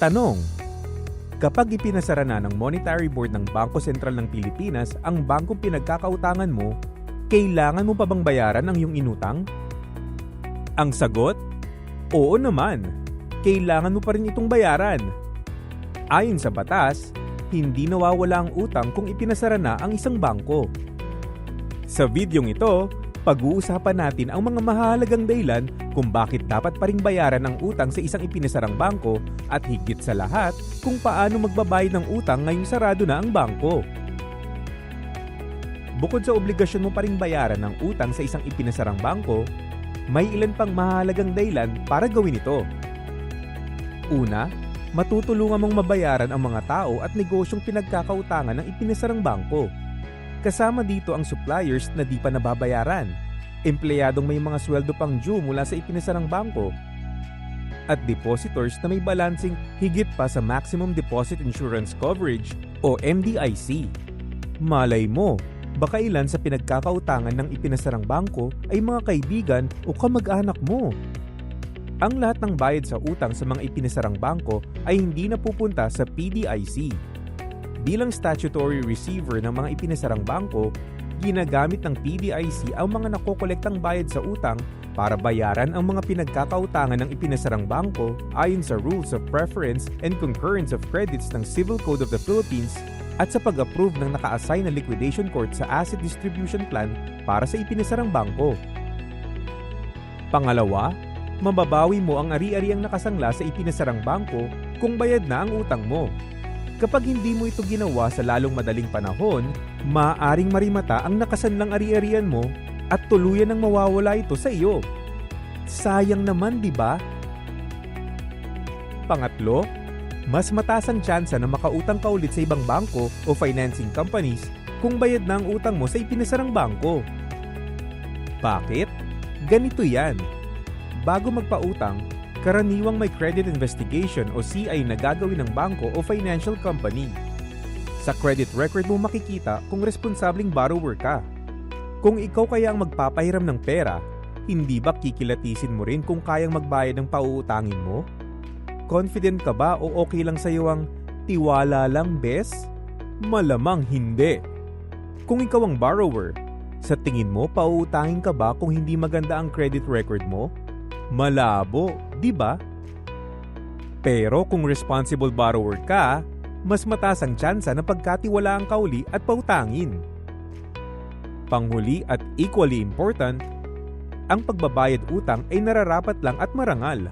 Tanong, kapag ipinasara na ng Monetary Board ng Bangko Sentral ng Pilipinas ang bangkong pinagkakautangan mo, kailangan mo pa bang bayaran ang iyong inutang? Ang sagot, oo naman. Kailangan mo pa rin itong bayaran. Ayon sa batas, hindi nawawala ang utang kung ipinasara na ang isang bangko. Sa videong ito, pag-uusapan natin ang mga mahalagang dahilan kung bakit dapat pa ring bayaran ang utang sa isang ipinasarang bangko at higit sa lahat kung paano magbabayad ng utang ngayong sarado na ang bangko. Bukod sa obligasyon mo pa ring bayaran ng utang sa isang ipinasarang bangko, may ilan pang mahalagang dahilan para gawin ito. Una, matutulungan mong mabayaran ang mga tao at negosyong pinagkakautangan ng ipinasarang bangko. Kasama dito ang suppliers na di pa nababayaran, empleyadong may mga sweldo pang due mula sa ipinasarang bangko, at depositors na may balancing higit pa sa Maximum Deposit Insurance Coverage o MDIC. Malay mo, baka ilan sa pinagkakautangan ng ipinasarang bangko ay mga kaibigan o kamag-anak mo. Ang lahat ng bayad sa utang sa mga ipinasarang bangko ay hindi napupunta sa PDIC. Bilang statutory receiver ng mga ipinasarang bangko, ginagamit ng PDIC ang mga nakokolektang bayad sa utang para bayaran ang mga pinagkakautangan ng ipinasarang bangko ayon sa Rules of Preference and Concurrence of Credits ng Civil Code of the Philippines at sa pag-approve ng naka-assign na liquidation court sa asset distribution plan para sa ipinasarang bangko. Pangalawa, mababawi mo ang ari-ariang nakasangla sa ipinasarang bangko kung bayad na ang utang mo. Kapag hindi mo ito ginawa sa lalong madaling panahon, maaaring marimata ang nakasanlang ari-arian mo at tuluyan ng mawawala ito sa iyo. Sayang naman, di ba? Pangatlo, mas mataas ang tsansa na makautang ka ulit sa ibang bangko o financing companies kung bayad na ang utang mo sa ipinasarang bangko. Bakit? Ganito yan. Bago magpautang, karaniwang may credit investigation o CI na gagawin ng bangko o financial company. Sa credit record mo makikita kung responsabling borrower ka. Kung ikaw kaya ang magpapahiram ng pera, hindi ba kikilatisin mo rin kung kayang magbayad ng pauutangin mo? Confident ka ba o okay lang sa'yo ang tiwala lang, bes? Malamang hindi. Kung ikaw ang borrower, sa tingin mo pauutangin ka ba kung hindi maganda ang credit record mo? Malabo, di ba? Pero kung responsible borrower ka, mas mataas ang tsansa na pagkatiwalaan ka uli at pautangin. Panghuli at equally important, ang pagbabayad utang ay nararapat lang at marangal.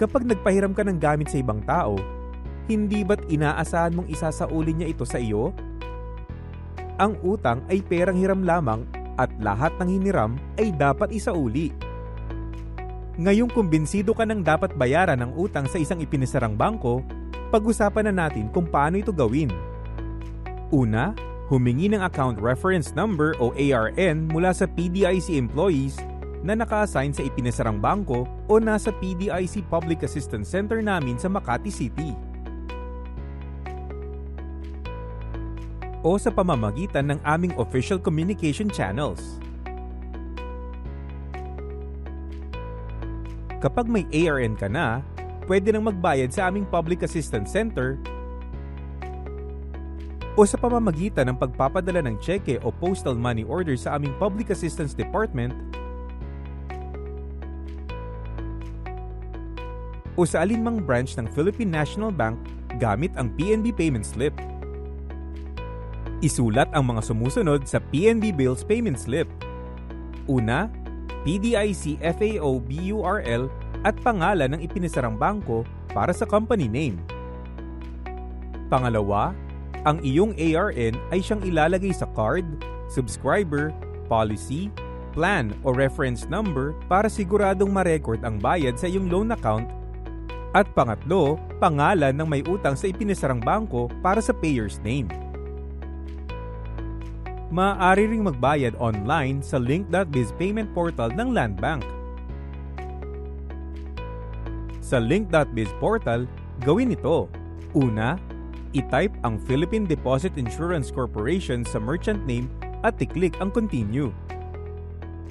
Kapag nagpahiram ka ng gamit sa ibang tao, hindi ba't inaasahan mong isasauli niya ito sa iyo? Ang utang ay perang hiram lamang at lahat ng hiniram ay dapat isauli. Ngayong kumbinsido ka ng dapat bayaran ng utang sa isang ipinasarang bangko, pag-usapan na natin kung paano ito gawin. Una, humingi ng account reference number o ARN mula sa PDIC employees na naka-assign sa ipinasarang bangko o nasa PDIC Public Assistance Center namin sa Makati City. O sa pamamagitan ng aming official communication channels. Kapag may ARN ka na, pwede nang magbayad sa aming Public Assistance Center o sa pamamagitan ng pagpapadala ng cheque o postal money order sa aming Public Assistance Department o sa alinmang branch ng Philippine National Bank gamit ang PNB Payment Slip. Isulat ang mga sumusunod sa PNB Bills Payment Slip. Una, PDIC FAO BURL at pangalan ng ipinasarang bangko para sa company name. Pangalawa, ang iyong ARN ay siyang ilalagay sa card, subscriber, policy, plan o reference number para siguradong ma-record ang bayad sa iyong loan account. At pangatlo, pangalan ng may utang sa ipinasarang bangko para sa payer's name. Maaari ring magbayad online sa link.biz payment portal ng Land Bank. Sa link.biz portal, gawin ito. Una, i-type ang Philippine Deposit Insurance Corporation sa merchant name at i-click ang continue.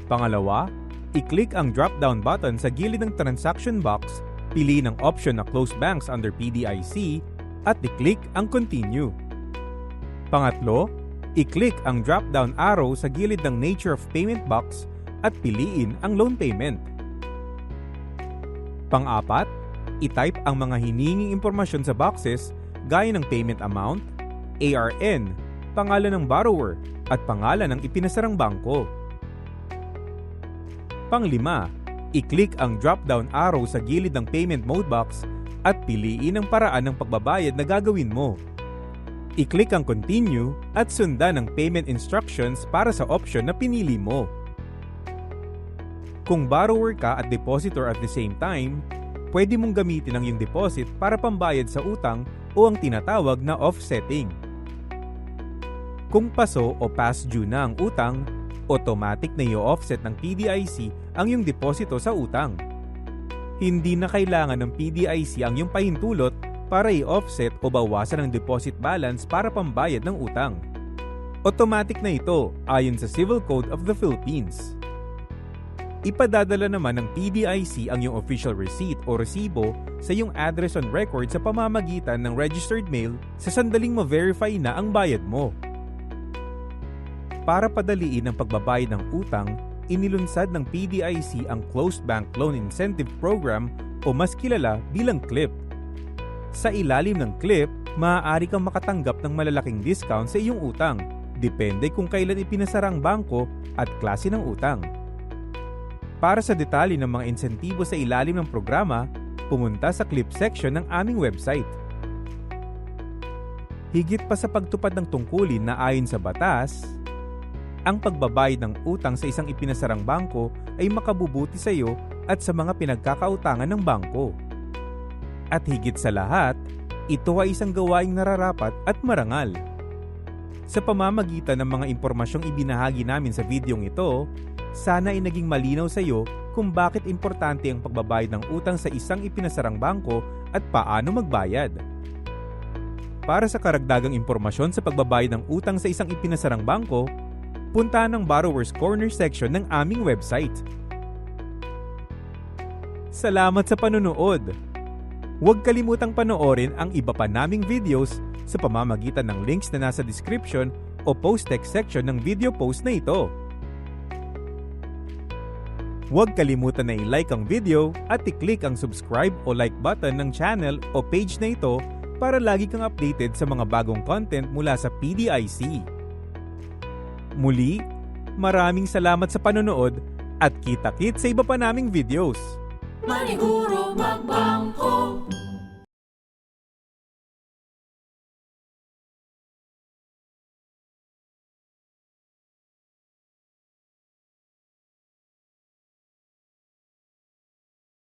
Pangalawa, i-click ang drop-down button sa gilid ng transaction box Piliin ang option na Close Banks under PDIC at i-click ang Continue. Pangatlo, i-click ang drop-down arrow sa gilid ng Nature of Payment box at piliin ang loan payment. Pang-apat, i-type ang mga hininging impormasyon sa boxes gaya ng payment amount, ARN, pangalan ng borrower, at pangalan ng ipinasarang bangko. Panglima, i-click ang drop-down arrow sa gilid ng payment mode box at piliin ang paraan ng pagbabayad na gagawin mo. I-click ang continue at sundan ang payment instructions para sa option na pinili mo. Kung borrower ka at depositor at the same time, pwede mong gamitin ang iyong deposit para pambayad sa utang o ang tinatawag na offsetting. Kung paso o past due na ang utang, automatic na i-offset ng PDIC ang iyong deposito sa utang. Hindi na kailangan ng PDIC ang iyong pahintulot para i-offset o bawasan ang deposit balance para pambayad ng utang. Automatic na ito ayon sa Civil Code of the Philippines. Ipadadala naman ng PDIC ang iyong official receipt o resibo sa iyong address on record sa pamamagitan ng registered mail sa sandaling ma-verify na ang bayad mo. Para padaliin ang pagbabayad ng utang, inilunsad ng PDIC ang Closed Bank Loan Incentive Program o mas kilala bilang CLIP. Sa ilalim ng CLIP, maaari kang makatanggap ng malalaking discount sa iyong utang, depende kung kailan ipinasara ang bangko at klase ng utang. Para sa detalye ng mga insentibo sa ilalim ng programa, pumunta sa clip section ng aming website. Higit pa sa pagtupad ng tungkulin na ayon sa batas, ang pagbabayad ng utang sa isang ipinasarang bangko ay makabubuti sa iyo at sa mga pinagkakautangan ng bangko. At higit sa lahat, ito ay isang gawaing nararapat at marangal. Sa pamamagitan ng mga impormasyong ibinahagi namin sa videong ito, sana ay naging malinaw sa iyo kung bakit importante ang pagbabayad ng utang sa isang ipinasarang bangko at paano magbayad. Para sa karagdagang impormasyon sa pagbabayad ng utang sa isang ipinasarang bangko, punta ng Borrower's Corner section ng aming website. Salamat sa panunood! Huwag kalimutang panoorin ang iba pa naming videos sa pamamagitan ng links na nasa description o post-text section ng video post na ito. Huwag kalimutan na i-like ang video at i-click ang subscribe o like button ng channel o page na ito para lagi kang updated sa mga bagong content mula sa PDIC. Muli, maraming salamat sa panonood at kita-kit sa iba pa naming videos. Maniguro mag